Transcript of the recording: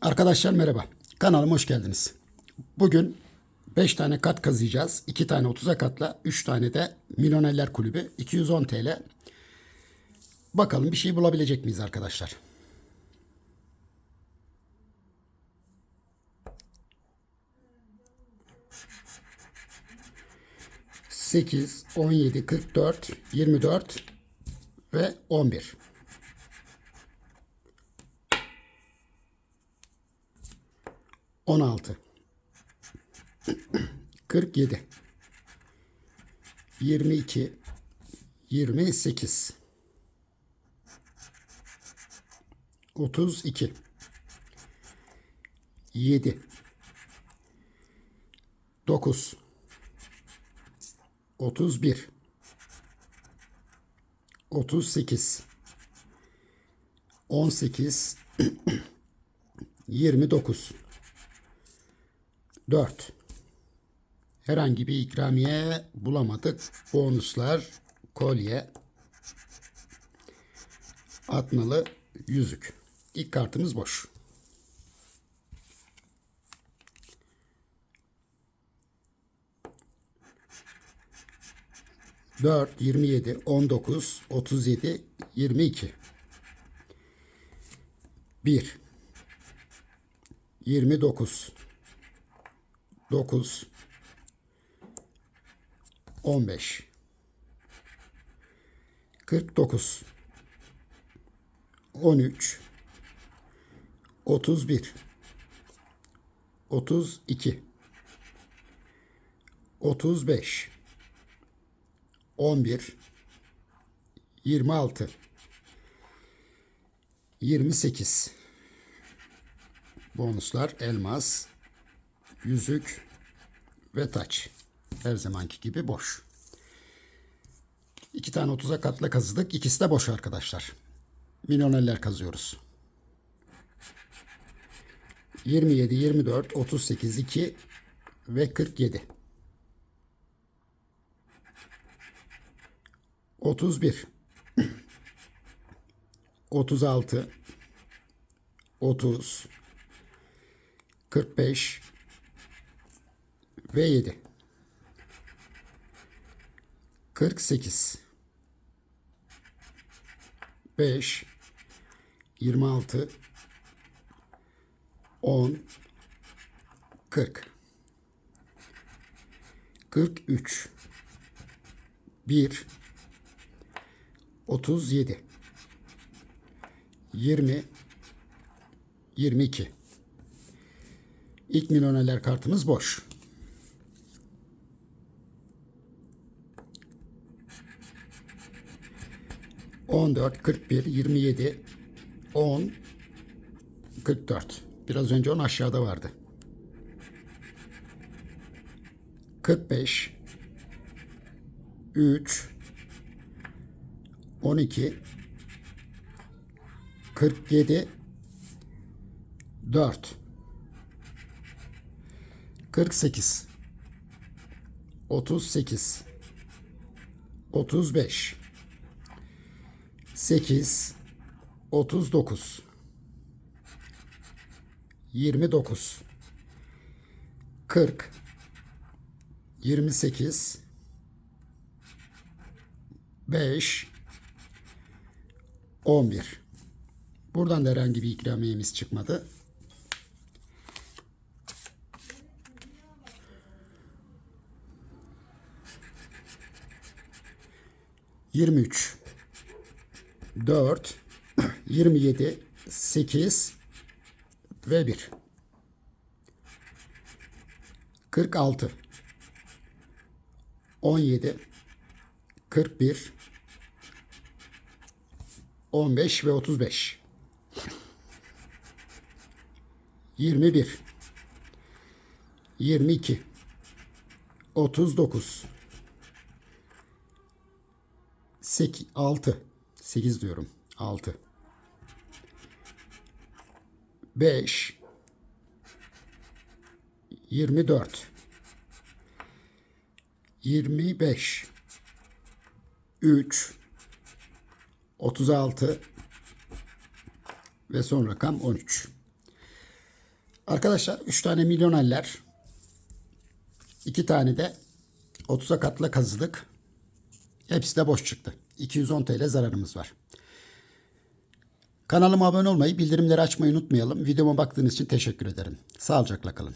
Arkadaşlar merhaba. Kanalıma hoş geldiniz. Bugün 5 tane kat kazıyacağız. 2 tane 30'a katla, 3 tane de Milyonerler Kulübü 210 TL. Bakalım bir şey bulabilecek miyiz arkadaşlar? Sekiz, on yedi, kırk dört, yirmi dört ve on bir. 16 47 22 28 32 7 9 31 38 18 29 4. Herhangi bir ikramiye bulamadık. Bonuslar, kolye, atmalı yüzük. İlk kartımız boş. Dört, yirmi yedi, on dokuz, otuz yedi, yirmi iki. Bir. Yirmi dokuz. 9 15 49 13 31 32 35 11 26 28 bonuslar elmas yüzük ve taç. Her zamanki gibi boş. İki tane 30'a katla kazıdık. İkisi de boş arkadaşlar. Milyonerler kazıyoruz. 27, 24, 38, 2 ve 47. 31 36 30 45 ve 7 48 5 26 10 40 43 1 37 20 22 İlk milyonerler kartımız boş. On dört, kırk bir, yirmi yedi, on, kırk dört. Biraz önce on aşağıda vardı. Kırk beş, üç, on iki, kırk yedi, dört. 48 38 35 8 39 29 40 28 5 11 Buradan da herhangi bir ikramiyemiz çıkmadı. 23 4 27 8 ve 1 46 17 41 15 ve 35 21 22 39 8, 6. 8 diyorum. 6. 5. 24. 25. 3. 36. Ve son rakam 13. Arkadaşlar 3 tane milyonerler. 2 tane de 30'a katla kazıdık. Hepsi de boş çıktı. 210 TL zararımız var. Kanalıma abone olmayı, bildirimleri açmayı unutmayalım. Videoma baktığınız için teşekkür ederim. Sağlıcakla kalın.